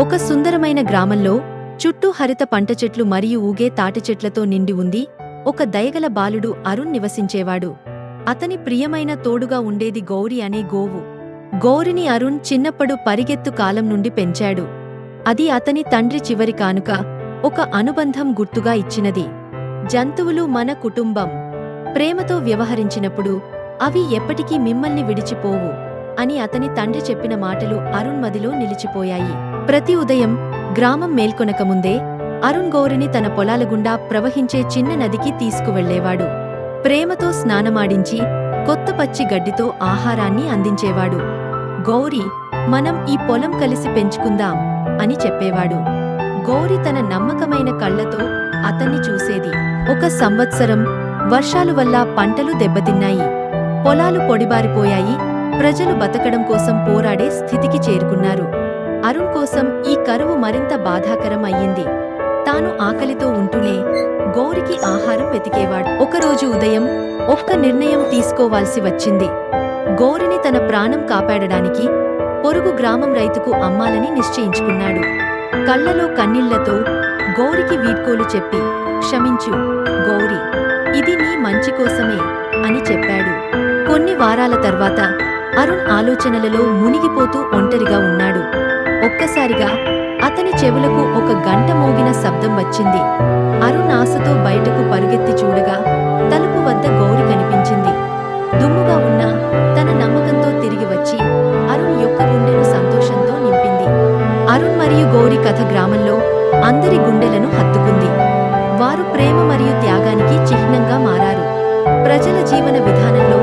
ఒక సుందరమైన గ్రామంలో చుట్టూ హరిత పంట చెట్లు మరియు ఊగే తాటి చెట్లతో నిండి ఉంది ఒక దయగల బాలుడు అరుణ్ నివసించేవాడు. అతని ప్రియమైన తోడుగా ఉండేది గౌరి అనే గోవు. గౌరిని అరుణ్ చిన్నప్పుడు పరిగెత్తు కాలం నుండి పెంచాడు. అది అతని తండ్రి చివరి కానుక ఒక అనుబంధం గుర్తుగా ఇచ్చినది. జంతువులు మన కుటుంబం. ప్రేమతో వ్యవహరించినప్పుడు అవి ఎప్పటికీ మిమ్మల్ని విడిచిపోవు అని అతని తండ్రి చెప్పిన మాటలు అరుణ్ మదిలో నిలిచిపోయాయి. ప్రతి ఉదయం గ్రామం మేల్కొనకముందే అరుణ్ గౌరిని తన పొలాల గుండా ప్రవహించే చిన్న నదికి తీసుకువెళ్ళేవాడు ప్రేమతో స్నానమాడించి కొత్త పచ్చి గడ్డితో ఆహారాన్ని అందించేవాడు. గౌరి మనం ఈ పొలం కలిసి పెంచుకుందాం అని చెప్పేవాడు. గౌరి తన నమ్మకమైన కళ్ళతో అతన్ని చూసేది. ఒక సంవత్సరం వర్షాలు వల్ల పంటలు దెబ్బతిన్నాయి. పొలాలు పొడిబారిపోయాయి. ప్రజలు బతకడం కోసం పోరాడే స్థితికి చేరుకున్నారు. అరుణ్ కోసం ఈ కరువు మరింత బాధాకరం అయ్యింది తాను ఆకలితో ఉంటూనే గౌరికి ఆహారం వెతికేవాడు. ఒకరోజు ఉదయం ఒక్క నిర్ణయం తీసుకోవాల్సి వచ్చింది. గౌరిని తన ప్రాణం కాపాడడానికి పొరుగు గ్రామం రైతుకు అమ్మాలని నిశ్చయించుకున్నాడు. కళ్ళలో కన్నీళ్ళతో గౌరికి వీడ్కోలు చెప్పి క్షమించు గౌరి ఇది నీ మంచి కోసమే అని చెప్పాడు. కొన్ని వారాల తర్వాత అరుణ్ ఆలోచనలలో మునిగిపోతూ ఒంటరిగా ఉన్నాడు. ఒక్కసారిగా అతని చెవులకు ఒక గంట మోగిన శబ్దం వచ్చింది. అరుణ్ ఆశతో బయటకు పరుగెత్తి చూడగా తలుపు వద్ద గౌరి కనిపించింది. దుమ్ముగా ఉన్న తన నమ్మకంతో తిరిగి వచ్చి అరుణ్ యొక్క గుండెను సంతోషంతో నింపింది. అరుణ్ మరియు గౌరి కథ గ్రామంలో అందరి గుండెలను హత్తుకుంది. వారు ప్రేమ మరియు త్యాగానికి చిహ్నంగా మారారు. ప్రజల జీవన విధానంలో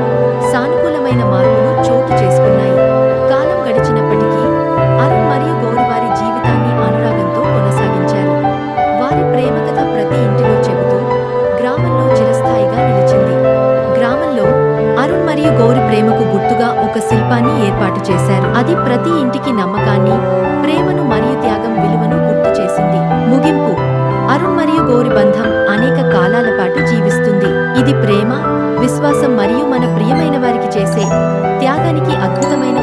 ఆమెకు గుర్తుగా ఒక శిల్పాన్ని ఏర్పాటు చేశారు. అది ప్రతి ఇంటికి నమ్మకాన్ని ప్రేమను మరియు త్యాగం విలువను గుర్తు చేసింది. ముగింపు. అరుణ్ మరియు గౌరి బంధం అనేక కాలాల పాటు జీవిస్తుంది. ఇది ప్రేమ విశ్వాసం మరియు మన ప్రియమైన వారికి చేసే త్యాగానికి అద్భుతమైన